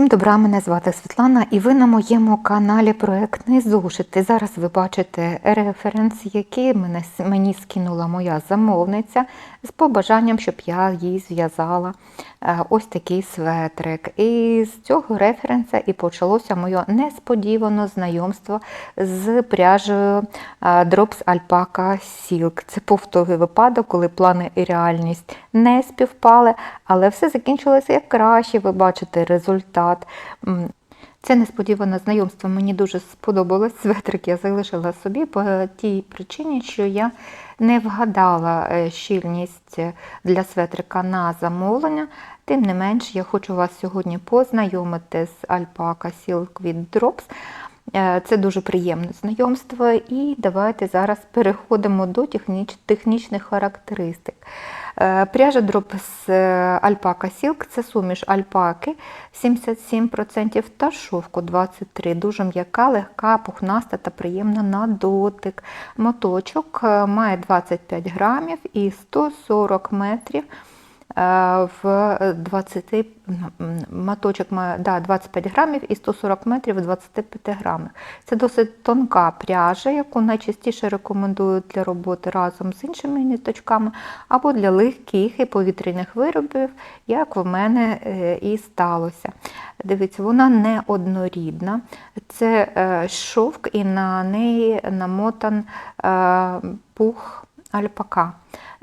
Всім добра, мене звати Світлана, і ви на моєму каналі Проектний зошит. І зараз ви бачите референс, який мене, мені скинула моя замовниця з побажанням, щоб я їй зв'язала е, ось такий светрик. І з цього референса і почалося моє несподіване знайомство з пряжею е, Drops Alpaca Silk. Це повторий випадок, коли плани і реальність не співпали, але все закінчилося як краще. Ви бачите результат. М, Це несподіване знайомство мені дуже сподобалось. Светрик я залишила собі по тій причині, що я не вгадала е, щільність для светрика на замовлення. Тим не менш, я хочу вас сьогодні познайомити з Alpaca Silk with Drops. Е, Це дуже приємне знайомство, і давайте зараз переходимо до техніч- технічних характеристик. Е, Пряжа дроп з Alpaca Silk це суміш альпаки 77% та шовку 23%. Дуже м'яка, легка, пухнаста та приємна на дотик. Моточок е, має 25 грамів і 140 метрів. Е, В 20 м, моточок має да, 25 грамів і 140 метрів в 25 грамах. Це досить тонка пряжа, яку найчастіше рекомендують для роботи разом з іншими ниточками, або для легких і повітряних виробів, як в мене е, і сталося. Дивіться, вона не однорідна. Це е, шовк, і на неї намотан пух альпака.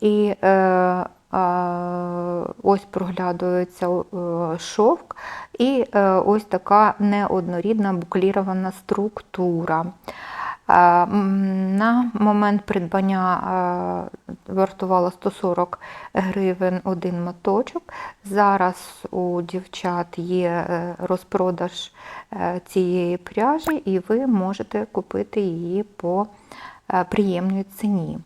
І Ось проглядується е, шовк і е, ось така неоднорідна буклірована структура. Е, На момент придбання вартувало 140 гривень один моточок. Зараз у дівчат є розпродаж цієї пряжі, і ви можете купити її по приємній ціні.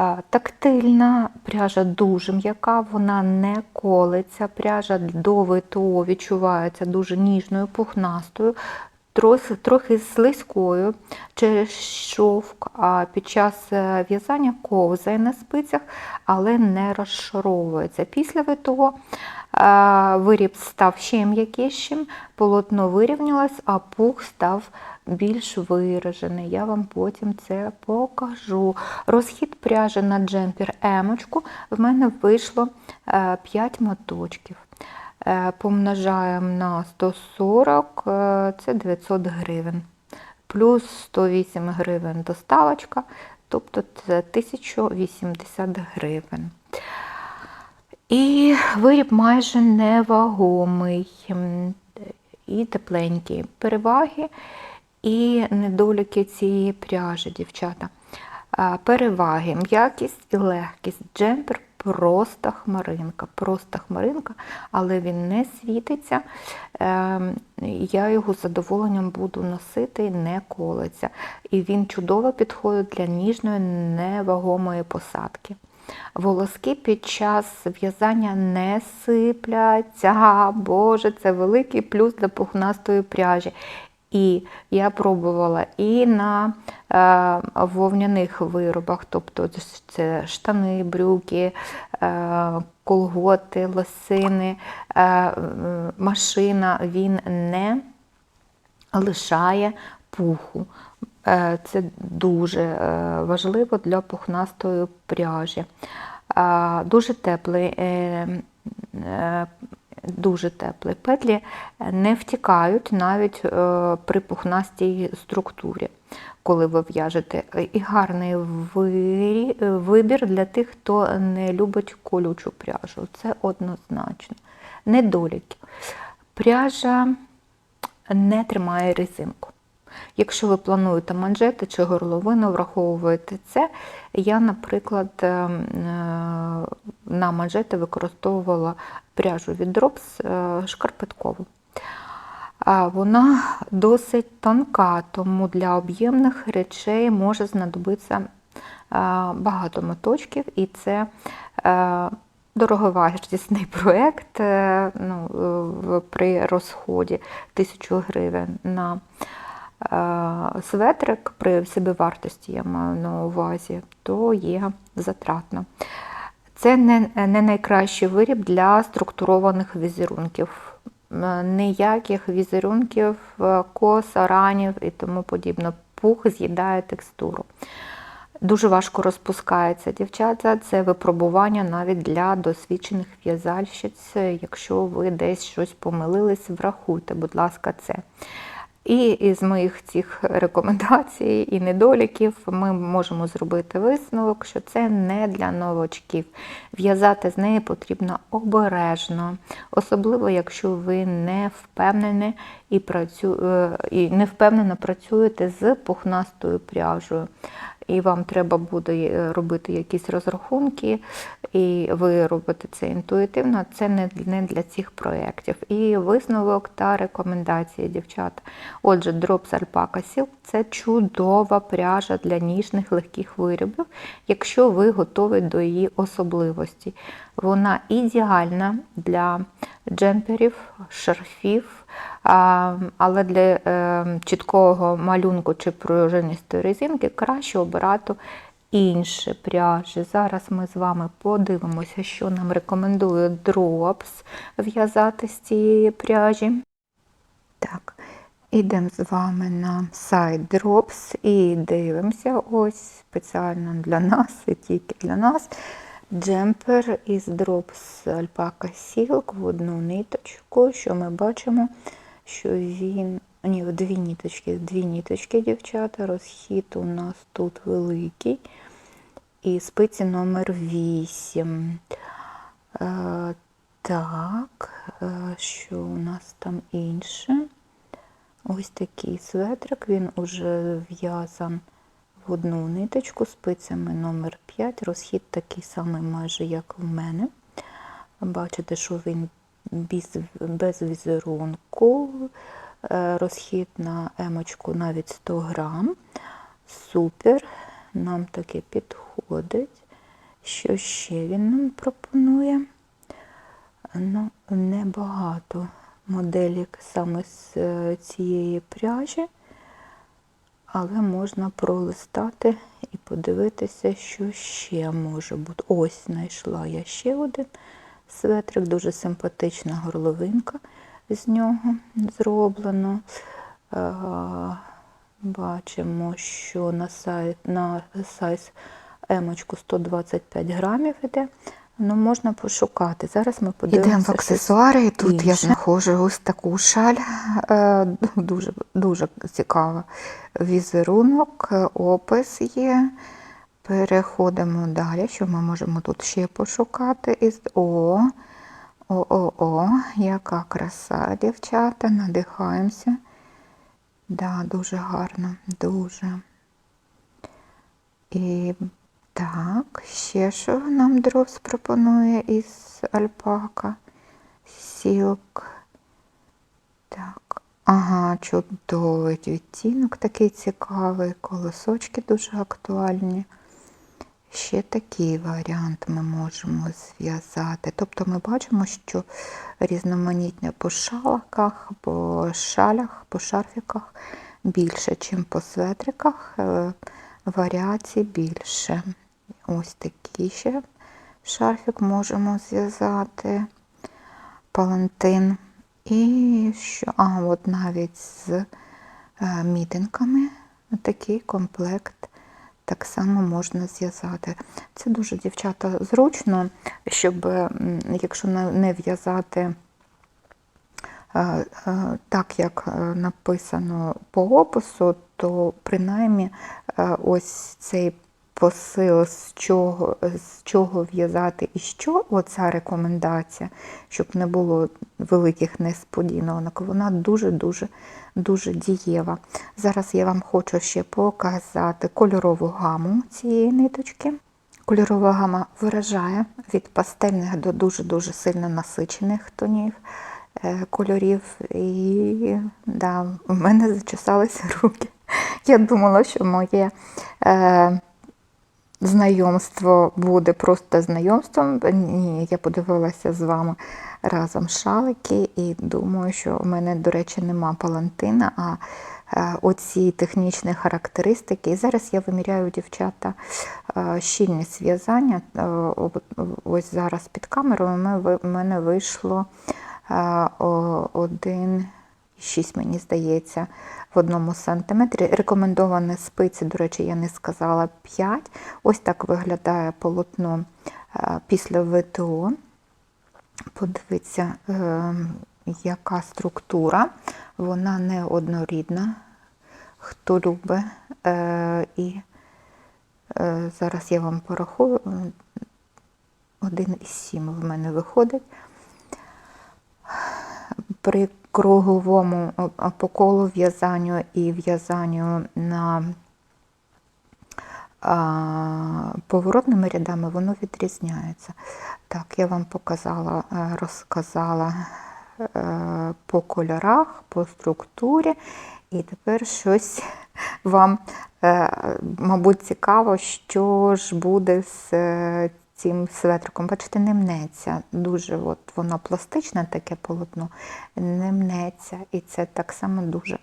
А, Тактильна пряжа дуже м'яка, вона не колиться. Пряжа до ВТО відчувається дуже ніжною, пухнастою, трохи, слизькою через шовк, а під час е, в'язання ковзає на спицях, але не розшаровується. Після ВТО е, виріб став ще м'якішим, полотно вирівнялось, а пух став більш виражений. Я вам потім це покажу. Розхід пряжі на джемпер емочку в мене вийшло 5 моточків. Е, Помножаємо на 140, е, це 900 гривень. Плюс 108 гривень доставочка, тобто це 1080 гривень. І виріб майже невагомий і тепленький. Переваги і недоліки цієї пряжі, дівчата. Переваги, м'якість і легкість. Джемпер просто хмаринка, просто хмаринка, але він не світиться. Ем, Я його з задоволенням буду носити, не колиться. І він чудово підходить для ніжної невагомої посадки. Волоски під час в'язання не сипляться. Боже, це великий плюс для пухнастої пряжі. І я пробувала і на е, вовняних виробах, тобто це штани, брюки, е, колготи, лосини, е, машина, він не лишає пуху. Е, Це дуже е, важливо для пухнастої пряжі. Е, Дуже теплий, е, е, дуже теплі Петлі не втікають навіть е, при пухнастій структурі, коли ви в'яжете. І гарний вибір для тих, хто не любить колючу пряжу. Це однозначно. Недоліки. Пряжа не тримає резинку. Якщо ви плануєте манжети чи горловину, враховуєте це. Я, наприклад, е, е, на манжети використовувала пряжу від Drops е, шкарпеткову. Вона досить тонка, тому для об'ємних речей може знадобитися багато моточків, і це дороговартісний проєкт ну, при розході 1000 гривень на светрик при собівартості, я маю на увазі, то є затратно. Це не, не найкращий виріб для структурованих візерунків. ніяких візерунків, е, кос, ранів і тому подібне. Пух з'їдає текстуру. Дуже важко розпускається дівчата. Це випробування навіть для досвідчених в'язальщиць. Якщо ви десь щось помилились, врахуйте, будь ласка, це. І із моїх цих рекомендацій і недоліків ми можемо зробити висновок, що це не для новачків. В'язати з неї потрібно обережно, особливо якщо ви не впевнені і, працю... е, і не впевнено працюєте з пухнастою пряжею. І вам треба буде е, робити якісь розрахунки, і ви робите це інтуїтивно, це не для цих проєктів. І висновок та рекомендації, дівчата. Отже, Drops Alpaca Silk – це чудова пряжа для ніжних легких виробів, якщо ви готові до її особливості. Вона ідеальна для джемперів, шарфів, але для е, чіткого малюнку чи пружинистої резинки краще обирати інші пряжі. Зараз ми з вами подивимося, що нам рекомендує Drops в'язати з цієї пряжі. Так, ідемо з вами на сайт Drops і дивимося ось спеціально для нас і тільки для нас. Джемпер із Drops Alpaca Silk в одну ниточку, що ми бачимо, що він. Ні, дві ниточки, в дві ниточки, дівчата. Розхід у нас тут великий. І спиці номер 8. Е, так, е, що у нас там інше? Ось такий светрик, він уже в'язан одну ниточку спицями номер 5 Розхід такий самий майже, як в мене. Бачите, що він без, без візерунку. Е, Розхід на емочку навіть 100 грам. Супер, нам таке підходить. Що ще він нам пропонує? Ну, небагато моделік саме з е, цієї пряжі, але можна пролистати і подивитися, що ще може бути. Ось знайшла я ще один светрик, дуже симпатична горловинка з нього зроблено. Е, Бачимо, що на сайт на сайз емочку 125 грамів іде. Ну, можна пошукати. Зараз ми подивимося. Ідемо в аксесуари, і тут я знаходжу ось таку шаль. Е, Дуже, дуже цікаво. Візерунок, е, опис є. Переходимо далі, що ми можемо тут ще пошукати. О, о, о, о, яка краса, дівчата, надихаємося. Да, дуже гарно, дуже. І так, ще що нам Дропс пропонує із альпака. Сілк. Так, ага, чудовий відтінок такий цікавий, колосочки дуже актуальні. Ще такий варіант ми можемо зв'язати. Тобто ми бачимо, що різноманітне по шалках, по шалях, по шарфіках більше, ніж по светриках. Е, Варіацій більше. Ось такий ще шарфік можемо зв'язати, палантин. І що, а, от навіть з е, мітинками такий комплект так само можна зв'язати. Це дуже, дівчата, зручно, щоб, якщо не в'язати е, е, так, як написано по опису, то принаймні ось цей посил, з чого, з чого в'язати і що, оця рекомендація, щоб не було великих несподіванок, вона дуже-дуже дуже дієва. Зараз я вам хочу ще показати кольорову гаму цієї ниточки. Кольорова гама виражає від пастельних до дуже-дуже сильно насичених тонів е, кольорів. І да, в мене зачесалися руки. Я думала, що моє е, знайомство буде просто знайомством. Ні, я подивилася з вами разом шалики, і думаю, що в мене, до речі, нема палантина, а е, оці технічні характеристики. І зараз я виміряю дівчата е, щільність в'язання. Е, ось зараз під камерою в мене вийшло один. 6, мені здається, в одному сантиметрі. Рекомендоване спиці, до речі, я не сказала 5. Ось так виглядає полотно е, після ВТО. Подивіться, е, яка структура, вона не однорідна, хто любить. Е, і зараз я вам порахую 1,7 в мене виходить. При круговому е, по колу в'язанню і в'язанню на поворотними рядами воно відрізняється. Так, я вам показала, е, розказала е, по кольорах, по структурі, і тепер щось вам, мабуть, цікаво, що ж буде з цим светриком. Бачите, не мнеться. Дуже от воно пластичне таке полотно, не мнеться. І це так само дуже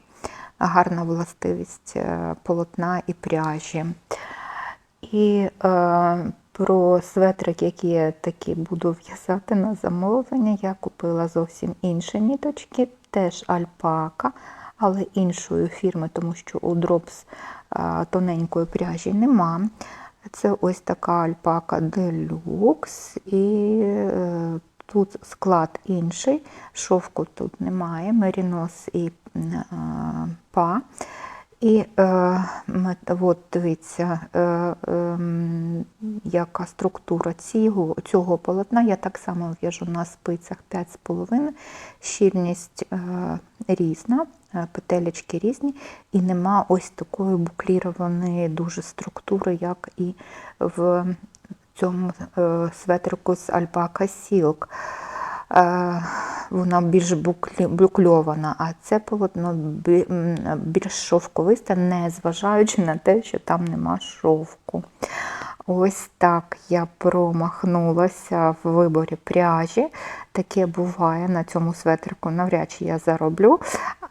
гарна властивість е, полотна і пряжі. І е, про светрик, які я такі буду в'язати на замовлення, я купила зовсім інші ніточки, теж альпака, але іншої фірми, тому що у Drops е, тоненької пряжі нема. Це ось така альпака Deluxe, і е, тут склад інший, шовку тут немає, мерінос і е, па. І е, от дивіться, е, ем, яка структура цього, цього полотна. Я так само в'яжу на спицях 5,5, щільність е, різна, е, петелечки різні, і нема ось такої буклірованої дуже структури, як і в цьому е, светрику з Альпака Silk. Е, Вона більш букльована, а це полотно більш шовковисте, не зважаючи на те, що там нема шовку. Ось так я промахнулася в виборі пряжі. Таке буває на цьому светрику, навряд чи я зароблю,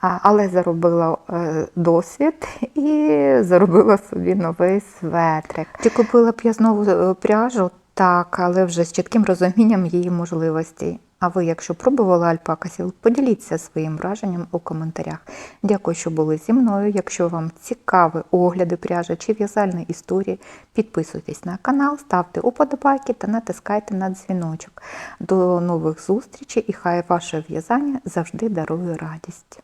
але заробила е, досвід і заробила собі новий светрик. Чи купила б я знову е, пряжу? Так, але вже з чітким розумінням її можливостей. А ви, якщо пробували альпака сіл, поділіться своїм враженням у коментарях. Дякую, що були зі мною. Якщо вам цікаві огляди пряжі чи в'язальні історії, підписуйтесь на канал, ставте уподобайки та натискайте на дзвіночок. До нових зустрічей і хай ваше в'язання завжди дарує радість.